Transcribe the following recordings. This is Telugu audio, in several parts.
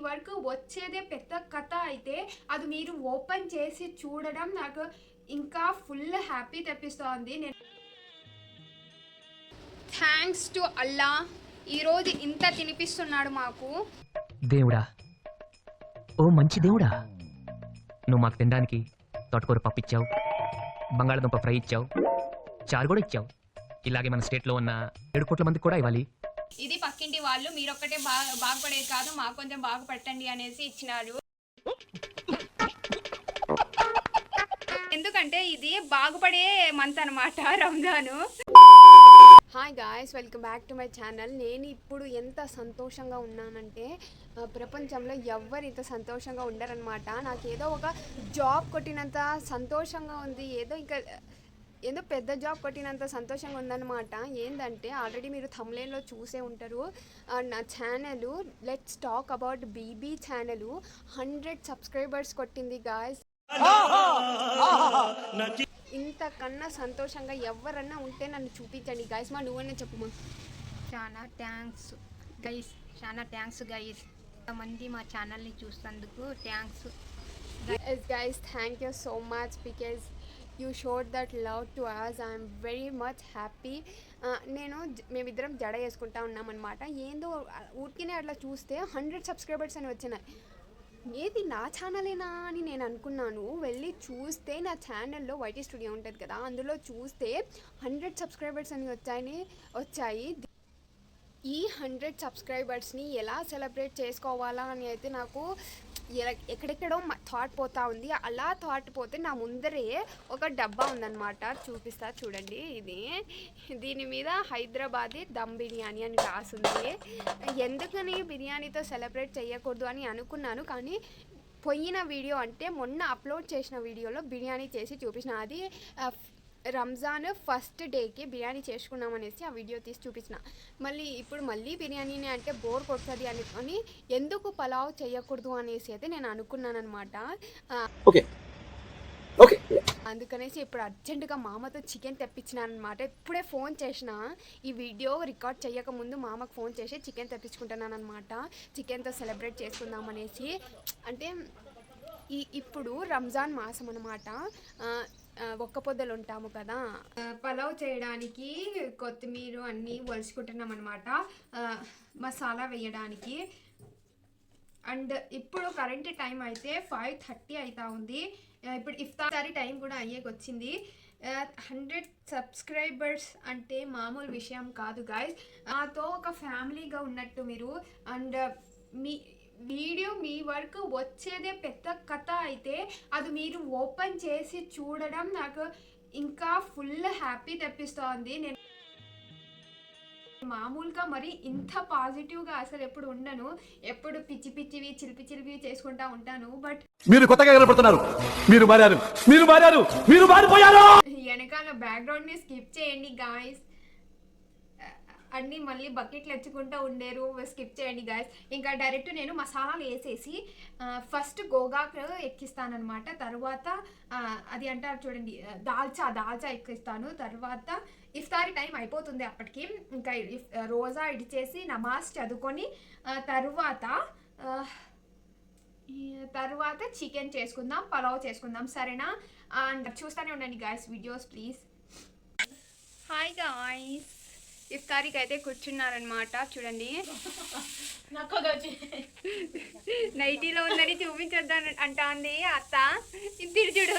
వరకు వచ్చేదే పెద్ద కథ అయితే అది మీరు ఓపెన్ చేసి చూడడం నాకు ఇంకా ఫుల్ హ్యాపీ తెప్పిస్తోంది. నేను థ్యాంక్స్ టు అల్లా. ఈరోజు ఇంత తినిపిస్తున్నాడు మాకు. దేవుడా. ఓ మంచి దేవుడా. నువ్వు మాకు తినడానికి తోటకూర పప్పు ఇచ్చావు బంగాళదుంప ఫ్రై ఇచ్చావు చారు కూడా ఇచ్చావు. ఇలాగే మన స్టేట్లో ఉన్న ఏడు కోట్ల మందికి కూడా ఇవ్వాలి. పక్కింటి వాళ్ళు మీరొక్కటే బాగా బాగుపడేది కాదు మాకు కొంచెం బాగుపట్టండి అనేసి ఇచ్చినారు. ఎందుకంటే ఇది బాగుపడే మంత్ అనమాట Ramzan. Hi guys welcome back to my channel. నేను ఇప్పుడు ఎంత సంతోషంగా ఉన్నానంటే ప్రపంచంలో ఎవ్వరు ఇంత సంతోషంగా ఉండరనమాట నాకు ఏదో ఒక జాబ్ కొట్టినంత సంతోషంగా ఉంది ఏదో ఇంకా ఏదో పెద్ద జాబ్ కొట్టినంత సంతోషంగా ఉందన్నమాట. ఏంటంటే ఆల్రెడీ మీరు తమ్లేన్లో చూసే ఉంటారు. నా channel let's talk about BB channel hundred subscribers కొట్టింది గాయస్ ఇంతకన్నా సంతోషంగా ఎవరన్నా ఉంటే నన్ను చూపించండి గాయస్ మా నువ్వనే చెప్పు చాలా థ్యాంక్స్ గైస్ చాలా థ్యాంక్స్ గైస్ మంది మా ఛానల్ని చూసినందుకు thanks guys thank you so much because you showed that love to us I'm very much happy. నేను మేమిద్దరం జడ వేసుకుంటా ఉన్నామన్నమాట. ఏందో ఊరికినే అట్లా చూస్తే హండ్రెడ్ సబ్స్క్రైబర్స్ అని వచ్చినాయి. ఏది నా ఛానలేనా అని నేను అనుకున్నాను. వెళ్ళి చూస్తే నా ఛానల్లో వైటీ స్టూడియో ఉంటుంది కదా అందులో చూస్తే హండ్రెడ్ సబ్స్క్రైబర్స్ అని వచ్చాయని వచ్చాయి. ఈ హండ్రెడ్ సబ్స్క్రైబర్స్ని ఎలా సెలబ్రేట్ చేసుకోవాలా అని అయితే నాకు ఎక్కడెక్కడో థాట్ పోతా ఉంది. అలా థాట్ పోతే నా ముందరే ఒక డబ్బా ఉందన్నమాట. చూపిస్తా చూడండి. ఇది దీని మీద హైదరాబాదీ దమ్ బిర్యానీ అని రాసింది. ఎందుకని బిర్యానీతో సెలబ్రేట్ చేయకూడదు అని అనుకున్నాను కానీ పోయిన వీడియో అంటే మొన్న అప్లోడ్ చేసిన వీడియోలో బిర్యానీ చేసి చూపించిన అది రంజాన్ ఫస్ట్ డేకి బిర్యానీ చేసుకున్నాం అనేసి ఆ వీడియో తీసి చూపించిన. మళ్ళీ ఇప్పుడు మళ్ళీ బిర్యానీని అంటే బోర్ కొడుతుంది అని అని ఎందుకు పలావ్ చేయకూడదు అనేసి అయితే నేను అనుకున్నాను అనమాట ఓకే. ఓకే. అందుకనేసి ఇప్పుడు అర్జెంటుగా మామతో చికెన్ తెప్పించినాను అనమాట ఇప్పుడే ఫోన్ చేసిన ఈ వీడియో రికార్డ్ చేయక ముందు మామకు ఫోన్ చేసి చికెన్ తెప్పించుకుంటున్నాను అనమాట చికెన్తో సెలబ్రేట్ చేసుకుందాం అనేసి అంటే ఈ ఇప్పుడు రంజాన్ మాసం అనమాట ఒక్క పొద్దులు ఉంటాము కదా. పలావ్ చేయడానికి కొత్తిమీర అన్నీ వలుచుకుంటున్నాం అనమాట మసాలా వేయడానికి. అండ్ ఇప్పుడు కరెంట్ టైం అయితే ఫైవ్ థర్టీ అవుతా ఉంది. ఇప్పుడు ఇఫ్తారీ టైం కూడా అయ్యేకి వచ్చింది హండ్రెడ్ సబ్స్క్రైబర్స్ అంటే మామూలు విషయం కాదు గాయస్. నాతో ఒక ఫ్యామిలీగా ఉన్నట్టు మీరు అండ్ మీ వీడియో మీ వరకు వచ్చేదే పెద్ద కథ అయితే అది మీరు ఓపెన్ చేసి చూడడం నాకు ఇంకా ఫుల్ హ్యాపీ తెప్పిస్తోంది. నేను మామూలుగా మరి ఇంత పాజిటివ్గా అసలు ఎప్పుడు ఉండను. ఎప్పుడు పిచ్చి పిచ్చివి చిలిపి చిలిపి చేసుకుంటా ఉంటాను. బట్ మీరు కొత్తగా కనపడుతున్నారు. మీరు మారారు. మీరు మారారు. మీరు మారిపోయారు. వెనకాల బ్యాక్గ్రౌండ్ని స్కిప్ చేయండి గాయస్ అన్నీ మళ్ళీ బకెట్లు ఎచ్చుకుంటూ ఉండేరు. స్కిప్ చేయండి గాయస్ ఇంకా డైరెక్ట్ నేను మసాలాలు వేసేసి ఫస్ట్ గోగాకు ఎక్కిస్తానమాట తర్వాత అది అంటారు చూడండి దాల్చా దాల్చా ఎక్కిస్తాను. తర్వాత ఇఫ్తారీ టైం అయిపోతుంది అప్పటికి. ఇంకా ఇఫ్- రోజా ఇడిచేసి నమాజ్ చదువుకొని తర్వాత తర్వాత చికెన్ చేసుకుందాం పలావ్ చేసుకుందాం. సరేనా? అండ్ చూస్తూనే ఉండండి guys videos please hi guys ఇఫ్తారీకి అయితే కూర్చున్నారనమాట చూడండి నైటీలో ఉందని చూపించొద్దని అంటాంది అత్త. ఇది చూడు.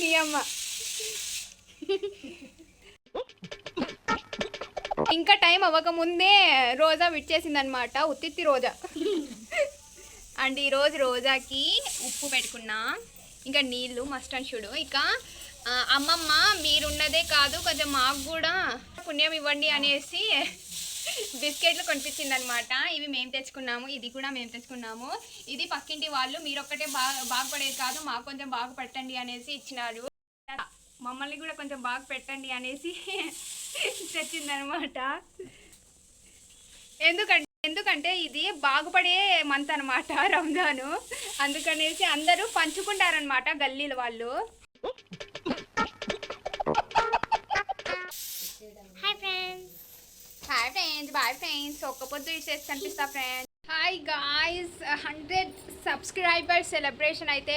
నీ అమ్మ. ఇంకా టైం అవ్వకముందే రోజా విడిచేసింది అనమాట ఉత్తిత్తి రోజా. అండ్ ఈరోజు రోజాకి ఉప్పు పెట్టుకున్నా. ఇంకా నీళ్ళు మస్టర్డ్ చూడు ఇక అమ్మమ్మ మీరున్నదే కాదు కొంచెం మాకు కూడా పుణ్యం ఇవ్వండి అనేసి బిస్కెట్లు కొనిపించింది అనమాట ఇవి మేము తెచ్చుకున్నాము ఇది కూడా మేము తెచ్చుకున్నాము. ఇది పక్కింటి వాళ్ళు మీరొక్కటే బాగా బాగుపడేది కాదు మాకు కొంచెం బాగుపెట్టండి అనేసి ఇచ్చినారు. మమ్మల్ని కూడా కొంచెం బాగా పెట్టండి అనేసి తెచ్చిందనమాట ఎందుకంటే ఎందుకంటే ఇది బాగుపడే మంత్ అనమాట రంజాను. అందుకనేసి అందరూ పంచుకుంటారనమాట గల్లీల వాళ్ళు. హాయ్ ఫ్రెండ్స్ బాయ్ ఫ్రెండ్స్ ఒక్క పొద్దు ఇచ్చేసి కనిపిస్తా friends hi guys hundred subscriber celebration అయితే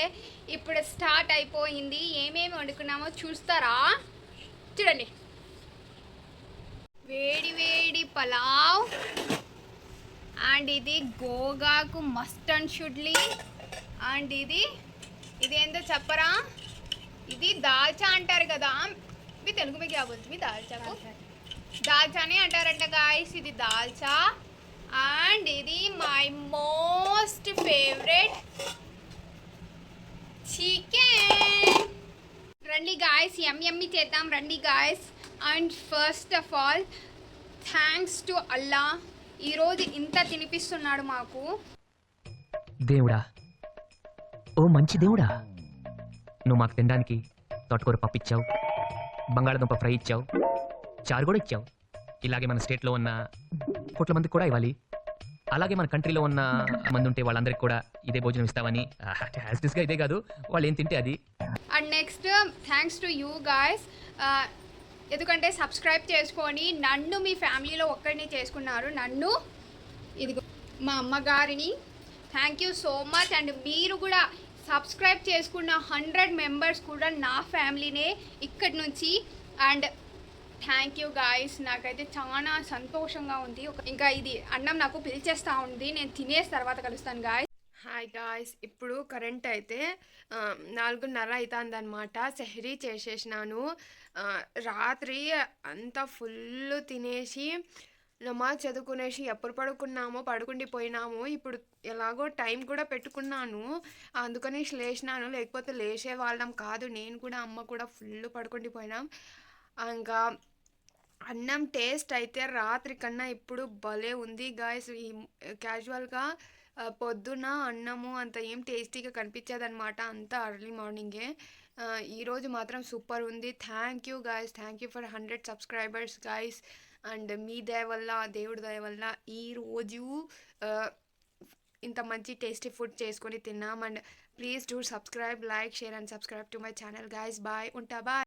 ఇప్పుడు స్టార్ట్ అయిపోయింది. ఏమేమి వండుకున్నామో చూస్తారా? చూడండి. వేడి వేడి పలావ్ అండ్ ఇది గోగాకు మస్టర్డ్ షుడ్లీ అండ్ ఇది ఇది ఏందో చెప్పరా? ఇది దాల్చా అంటారు కదా. మీ తెలుగు మీకు కాబోతుంది దాల్చాకు. దాల్చానే అంటారంట గాయస్ ఇది దాల్చా. అండ్ ఇది మై మోస్ట్ ఫేవరెట్ చికెన్ రండి గాయస్ ఎమ్ చేద్దాం రండి guys and first of all thanks to Allah ఈరోజు ఇంత తినిపిస్తున్నాడు మాకు. దేవుడా? ఓ మంచి దేవుడా? నువ్వు మాకు తినడానికి తోటకూర పప్పు ఇచ్చావు బంగాళదుంప ఫ్రై ఇచ్చావు చారు కూడా ఇచ్చాం. ఇలాగే మన స్టేట్లో ఉన్న కోట్ల మందికి కూడా ఇవ్వాలి. అలాగే మన కంట్రీలో ఉన్న మంది ఉంటే వాళ్ళందరికీ కూడా ఇదే భోజనం ఇస్తామని. యాస్టిస్గా ఇదే కాదు వాళ్ళు ఏం తింటే అది. And next thanks to you guys ఎందుకంటే సబ్స్క్రైబ్ చేసుకొని నన్ను మీ ఫ్యామిలీలో ఒక్కడిని చేసుకున్నారు. నన్ను ఇదిగో మా అమ్మగారిని. Thank you so much and మీరు కూడా సబ్స్క్రైబ్ చేసుకున్న హండ్రెడ్ మెంబర్స్ కూడా నా ఫ్యామిలీనే ఇక్కడి నుంచి. అండ్ థ్యాంక్ యూ గాయస్ నాకైతే చాలా సంతోషంగా ఉంది. ఇంకా ఇది అన్నం నాకు పిలిచేస్తూ ఉంది. నేను తినేసి తర్వాత కలుస్తాను గాయస్ హాయ్ గాయ్స్ ఇప్పుడు కరెంట్ అయితే నాలుగున్నర అవుతుంది అనమాట సెహరీ చేసేసినాను. రాత్రి అంతా ఫుల్ తినేసి నమాజ్ చదువుకునేసి ఎప్పుడు పడుకున్నామో పడుకుండి పోయినాము ఇప్పుడు ఎలాగో టైం కూడా పెట్టుకున్నాను. అందుకని లేచినాను. లేకపోతే లేచే వాళ్ళం కాదు. నేను కూడా అమ్మ కూడా ఫుల్ పడుకుండి పోయినాం. ఇంకా అన్నం టేస్ట్ అయితే రాత్రి కన్నా ఇప్పుడు భలే ఉంది గాయస్. ఈ క్యాజువల్గా పొద్దున అన్నము అంత ఏం టేస్టీగా కనిపించేదనమాట అంతా అర్లీ మార్నింగే. ఈరోజు మాత్రం సూపర్ ఉంది. Thank you guys. Thank you for hundred subscribers guys. And మీ దయ వల్ల దేవుడి దయ వల్ల ఈరోజు ఇంత మంచి టేస్టీ ఫుడ్ చేసుకొని తిన్నాం. And please do subscribe like share and subscribe to my channel guys. Bye. ఉంటా బాయ్.